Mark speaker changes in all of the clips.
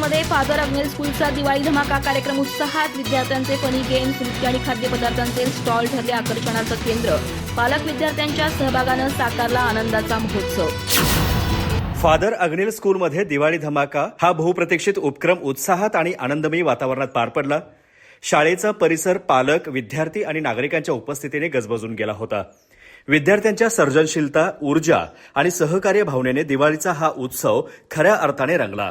Speaker 1: चंदगडमध्ये father Agnel स्कूलचा दिवाळी धमाका कार्यक्रम उत्साहात विद्यार्थ्यांचे फनी गेम्स नृत्य आणि खाद्यपदार्थांचे स्टॉल ठरले आकर्षणाचं केंद्र. पालक विद्यार्थ्यांच्या सहभागानं साकारला आनंदाचा महोत्सव.
Speaker 2: फादर अग्निल स्कूलमध्ये दिवाळी धमाका हा बहुप्रतीक्षित उपक्रम उत्साहात आणि आनंदमयी वातावरणात पार पडला. शाळेचा परिसर पालक विद्यार्थी आणि नागरिकांच्या उपस्थितीने गजबजून गेला होता. विद्यार्थ्यांच्या सर्जनशीलता ऊर्जा आणि सहकार्य भावनेने दिवाळीचा हा उत्सव खऱ्या अर्थाने रंगला.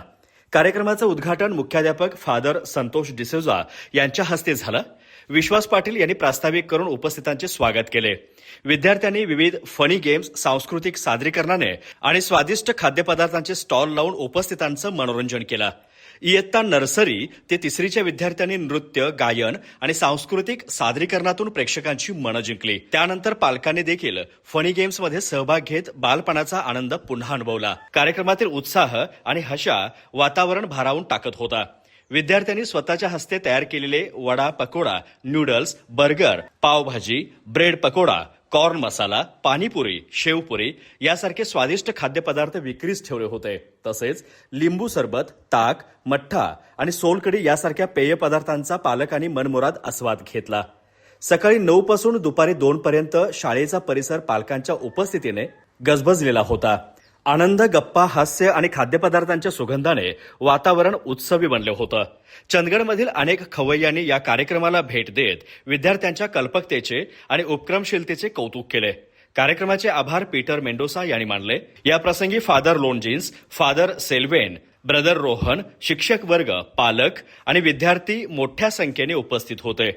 Speaker 2: कार्यक्रमाचं उद्घाटन मुख्याध्यापक फादर संतोष डिसोजा यांच्या हस्ते झालं. विश्वास पाटील यांनी प्रास्ताविक करून उपस्थितांचे स्वागत केले. विद्यार्थ्यांनी विविध फनी गेम्स सांस्कृतिक सादरीकरणाने आणि स्वादिष्ट खाद्यपदार्थांचे स्टॉल लावून उपस्थितांचं मनोरंजन केलं. इयत्ता नर्सरी ते तिसरीच्या विद्यार्थ्यांनी नृत्य गायन आणि सांस्कृतिक सादरीकरणातून प्रेक्षकांची मनं जिंकली. त्यानंतर पालकांनी देखील फनी गेम्समध्ये सहभाग घेत बालपणाचा आनंद पुन्हा अनुभवला. कार्यक्रमातील उत्साह आणि हशा वातावरण भारावून टाकत होता. विद्यार्थ्यांनी स्वतःच्या हस्ते तयार केलेले vada pakoda noodles burger pav bhaji bread pakoda corn masala panipuri shevpuri यासारखे स्वादिष्ट खाद्यपदार्थ विक्रीस ठेवले होते. तसेच लिंबू सरबत ताक मठ्ठा आणि सोलकडी यासारख्या पेय पदार्थांचा पालकांनी मनमुराद आस्वाद घेतला. सकाळी नऊ पासून दुपारी दोन पर्यंत शाळेचा परिसर पालकांच्या उपस्थितीने गजबजलेला होता. आनंद गप्पा हास्य आणि खाद्यपदार्थांच्या सुगंधाने वातावरण उत्सवी बनलं होतं. चंदगडमधील अनेक खवय्यांनी या कार्यक्रमाला भेट देत विद्यार्थ्यांच्या कल्पकतेचे आणि उपक्रमशीलतेचे कौतुक केले. कार्यक्रमाचे आभार पीटर मेंडोसा यांनी मानले. या प्रसंगी फादर लोनजिन्स फादर सेल्वेन ब्रदर रोहन शिक्षक वर्ग पालक आणि विद्यार्थी मोठ्या संख्येने उपस्थित होते.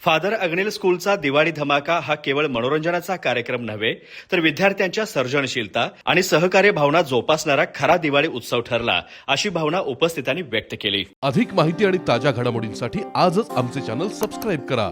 Speaker 2: फादर अग्निल स्कूलचा दिवाळी धमाका हा केवळ मनोरंजनाचा कार्यक्रम नव्हे तर विद्यार्थ्यांच्या सर्जनशीलता आणि सहकार्य भावना जोपासणारा खरा दिवाळी उत्सव ठरला अशी भावना उपस्थितांनी व्यक्त केली.
Speaker 3: अधिक माहिती आणि ताज्या घडामोडींसाठी आजच आमचे चॅनल सबस्क्राईब करा.